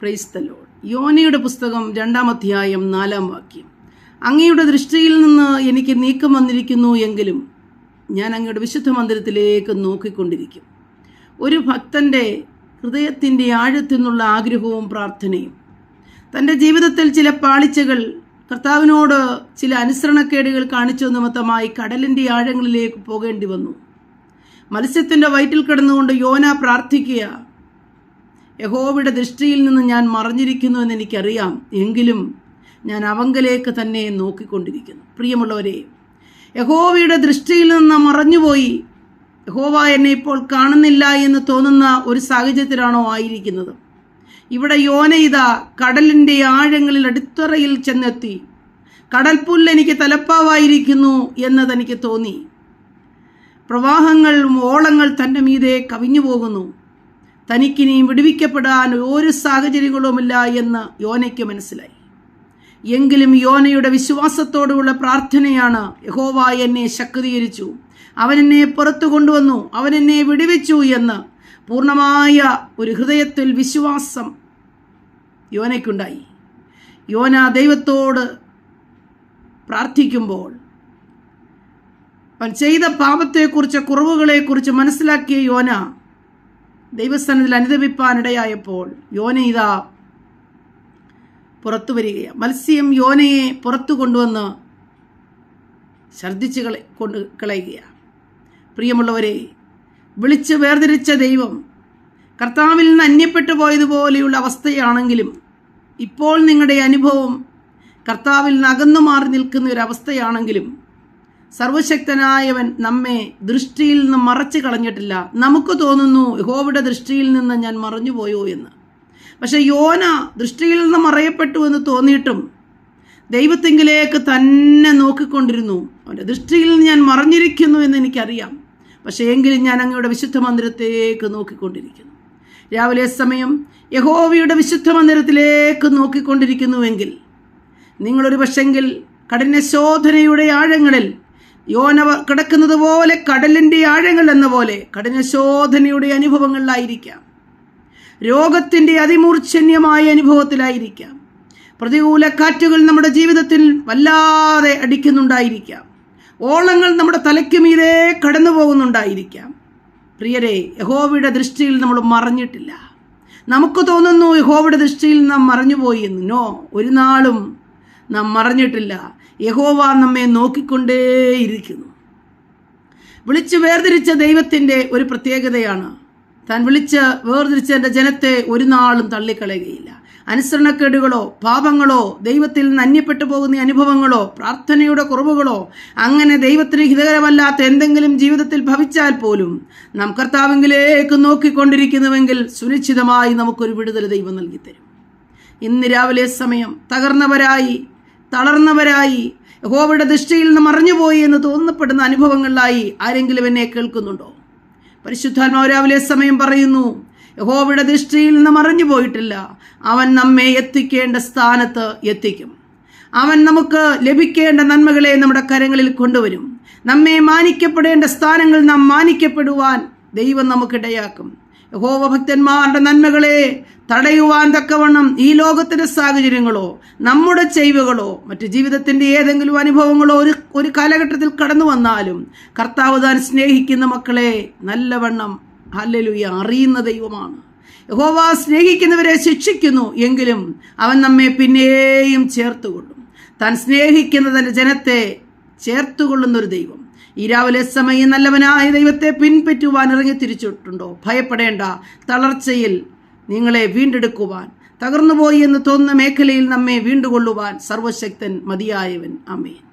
പ്രൈസ്തലോ യോനയുടെ പുസ്തകം രണ്ടാം അധ്യായം നാലാം വാക്യം. അങ്ങയുടെ ദൃഷ്ടിയിൽ നിന്ന് എനിക്ക് നീക്കം വന്നിരിക്കുന്നു എങ്കിലും ഞാൻ അങ്ങയുടെ വിശുദ്ധ മന്ദിരത്തിലേക്ക് നോക്കിക്കൊണ്ടിരിക്കും. ഒരു ഭക്തന്റെ ഹൃദയത്തിന്റെ ആഴത്തിൽ നിന്നുള്ള ആഗ്രഹവും പ്രാർത്ഥനയും തന്റെ ജീവിതത്തിൽ ചില പാളിച്ചകൾ കർത്താവിനോട് ചില അനുസരണക്കേടുകൾ കാണിച്ചു നിമിത്തമായി കടലിന്റെ ആഴങ്ങളിലേക്ക് പോകേണ്ടി വന്നു. മത്സ്യത്തിന്റെ വയറ്റിൽ കിടന്നുകൊണ്ട് യോന പ്രാർത്ഥിക്കുക യഹോവയുടെ ദൃഷ്ടിയിൽ നിന്ന് ഞാൻ മറഞ്ഞിരിക്കുന്നു എന്ന് എനിക്കറിയാം. എങ്കിലും ഞാൻ അവങ്കലേക്ക് തന്നെ നോക്കിക്കൊണ്ടിരിക്കുന്നു. പ്രിയമുള്ളവരെ യഹോവയുടെ ദൃഷ്ടിയിൽ നിന്ന് മറഞ്ഞുപോയി. യഹോവ എന്നെ ഇപ്പോൾ കാണുന്നില്ല എന്ന് തോന്നുന്ന ഒരു സാഹചര്യത്തിലാണോ ആയിരിക്കുന്നത്? ഇവിടെ യോന ഇതാ കടലിന്റെ ആഴങ്ങളിൽ അടിത്തറയിൽ ചെന്നെത്തി. കടൽപ്പുല്ല് എനിക്ക് തലപ്പാവായിരിക്കുന്നു എന്ന് തനിക്ക് തോന്നി. പ്രവാഹങ്ങളും ഓളങ്ങൾ തന്റെ മീതെ കവിഞ്ഞു പോകുന്നു തനിക്കിനിയും വിടുവിക്കപ്പെടാൻ ഒരു സാഹചര്യങ്ങളുമില്ല എന്ന് യോനയ്ക്ക് മനസ്സിലായി. എങ്കിലും യോനയുടെ വിശ്വാസത്തോടുള്ള പ്രാർത്ഥനയാണ് യഹോവ എന്നെ ശക്തീകരിച്ചു. അവൻ എന്നെ പുറത്തു കൊണ്ടുവന്നു. അവൻ എന്നെ വിടുവിച്ചു എന്ന് പൂർണമായ ഒരു ഹൃദയത്തിൽ വിശ്വാസം യോനയ്ക്കുണ്ടായി. യോന ദൈവത്തോട് പ്രാർത്ഥിക്കുമ്പോൾ അവൻ ചെയ്ത പാപത്തെക്കുറിച്ച് കുറവുകളെക്കുറിച്ച് മനസ്സിലാക്കിയ യോന ദൈവസ്ഥാനത്തിൽ അനുദപിപ്പാനിടയായപ്പോൾ യോന ഇതാ പുറത്തു വരികയാണ്. മത്സ്യം യോനയെ പുറത്തു കൊണ്ടുവന്ന് ഛർദ്ദിച്ച് കള കൊണ്ട് കളയുകയാണ്. പ്രിയമുള്ളവരെ വിളിച്ച് വേർതിരിച്ച ദൈവം കർത്താവിൽ നിന്ന് അന്യപ്പെട്ടു പോയതുപോലെയുള്ള അവസ്ഥയാണെങ്കിലും ഇപ്പോൾ നിങ്ങളുടെ അനുഭവം കർത്താവിൽ നിന്ന് അകന്നു മാറി നിൽക്കുന്ന ഒരു അവസ്ഥയാണെങ്കിലും സർവശക്തനായവൻ നമ്മെ ദൃഷ്ടിയിൽ നിന്ന് മറച്ചു കളഞ്ഞിട്ടില്ല. നമുക്ക് തോന്നുന്നു യഹോവയുടെ ദൃഷ്ടിയിൽ നിന്ന് ഞാൻ മറഞ്ഞുപോയോ എന്ന്. പക്ഷെ യോന ദൃഷ്ടിയിൽ നിന്ന് മറയപ്പെട്ടു എന്ന് തോന്നിയിട്ടും ദൈവത്തെങ്കിലേക്ക് തന്നെ നോക്കിക്കൊണ്ടിരുന്നു. അവന്റെ ദൃഷ്ടിയിൽ നിന്ന് ഞാൻ മറഞ്ഞിരിക്കുന്നു എന്ന് എനിക്കറിയാം. പക്ഷേ എങ്കിലും ഞാൻ അങ്ങയുടെ വിശുദ്ധ മന്ദിരത്തേക്ക് നോക്കിക്കൊണ്ടിരിക്കുന്നു. രാവിലെ സമയം യഹോവയുടെ വിശുദ്ധ മന്ദിരത്തിലേക്ക് നോക്കിക്കൊണ്ടിരിക്കുന്നുവെങ്കിൽ നിങ്ങളൊരു പക്ഷെങ്കിൽ കഠിന ശോധനയുടെ ആഴങ്ങളിൽ യോന കിടക്കുന്നത് പോലെ കടലിന്റെ ആഴങ്ങൾ എന്ന പോലെ കഠിന ശോധനയുടെ അനുഭവങ്ങളിലായിരിക്കാം. രോഗത്തിന്റെ അതിമൂർച്ഛന്യമായ അനുഭവത്തിലായിരിക്കാം. പ്രതികൂല കാറ്റുകൾ നമ്മുടെ ജീവിതത്തിൽ വല്ലാതെ അടിക്കുന്നുണ്ടായിരിക്കാം. ഓളങ്ങൾ നമ്മുടെ തലയ്ക്ക് മീതെ കടന്നു പോകുന്നുണ്ടായിരിക്കാം പ്രിയരെ യഹോവയുടെ ദൃഷ്ടിയിൽ നമ്മൾ മറഞ്ഞിട്ടില്ല. നമുക്ക് തോന്നുന്നു യഹോവയുടെ ദൃഷ്ടിയിൽ നാം മറഞ്ഞുപോയി നോ ഒരു നാളും നാം മറഞ്ഞിട്ടില്ല. യഹോവ നമ്മെ നോക്കിക്കൊണ്ടേയിരിക്കുന്നു വിളിച്ച് വേർതിരിച്ച ദൈവത്തിന്റെ ഒരു പ്രത്യേകതയാണ്. താൻ വിളിച്ച് വേർതിരിച്ച എന്റെ ജനത്തെ ഒരു നാളും തള്ളിക്കളയുകയില്ല. അനുസരണക്കേടുകളോ പാപങ്ങളോ ദൈവത്തിൽ നിന്ന് അന്യപ്പെട്ടു പോകുന്ന അനുഭവങ്ങളോ പ്രാർത്ഥനയുടെ കുറവുകളോ അങ്ങനെ ദൈവത്തിന് ഹിതകരമല്ലാത്ത എന്തെങ്കിലും ജീവിതത്തിൽ ഭവിച്ചാൽ പോലും നാം കർത്താവെങ്കിലേക്ക് നോക്കിക്കൊണ്ടിരിക്കുന്നുവെങ്കിൽ സുനിശ്ചിതമായി നമുക്കൊരു വിടുതൽ ദൈവം നൽകിത്തരും. തരും ഇന്ന് രാവിലെ സമയം തകർന്നവരായി തളർന്നവരായി. യഹോവയുടെ ദൃഷ്ടിയിൽ നിന്ന് മറിഞ്ഞുപോയി എന്ന് തോന്നപ്പെടുന്ന അനുഭവങ്ങളിലായി ആരെങ്കിലും എന്നെ കേൾക്കുന്നുണ്ടോ? പരിശുദ്ധാത്മാവ് രാവിലെ സമയം പറയുന്നു യഹോവയുടെ ദൃഷ്ടിയിൽ നിന്ന് മറിഞ്ഞു പോയിട്ടില്ല അവൻ നമ്മെ എത്തിക്കേണ്ട സ്ഥാനത്ത് എത്തിക്കും. അവൻ നമുക്ക് ലഭിക്കേണ്ട നന്മകളെ നമ്മുടെ കരങ്ങളിൽ കൊണ്ടുവരും. നമ്മെ മാനിക്കപ്പെടേണ്ട സ്ഥാനങ്ങൾ നാം മാനിക്കപ്പെടുവാൻ ദൈവം നമുക്കിടയാക്കും. യഹോവ ഭക്തന്മാരുടെ നന്മകളെ തടയുവാൻ തക്കവണ്ണം ഈ ലോകത്തിന്റെ സാഹചര്യങ്ങളോ നമ്മുടെ ചെയ്വുകളോ മറ്റ് ജീവിതത്തിന്റെ ഏതെങ്കിലും അനുഭവങ്ങളോ ഒരു ഒരു കാലഘട്ടത്തിൽ കടന്നു വന്നാലും കർത്താവ് താൻ സ്നേഹിക്കുന്ന മക്കളെ നല്ലവണ്ണം ഹല്ലലുയ അറിയുന്ന ദൈവമാണ്. യഹോവ സ്നേഹിക്കുന്നവരെ ശിക്ഷിക്കുന്നു എങ്കിലും അവൻ നമ്മെ പിന്നെയും ചേർത്തുകൊള്ളും. താൻ സ്നേഹിക്കുന്ന തന്റെ ജനത്തെ ചേർത്തുകൊള്ളുന്നൊരു ദൈവം. ഈ രാവിലെ സമയം നല്ലവനായ ദൈവത്തെ പിൻപറ്റുവാൻ ഇറങ്ങി തിരിച്ചിട്ടുണ്ടോ? ഭയപ്പെടേണ്ട. തളർച്ചയിൽ നിങ്ങളെ വീണ്ടെടുക്കുവാൻ. തകർന്നുപോയി എന്ന് തോന്നുന്ന മേഖലയിൽ നമ്മെ വീണ്ടുകൊള്ളുവാൻ സർവശക്തൻ മതിയായവൻ. അമ്മേൻ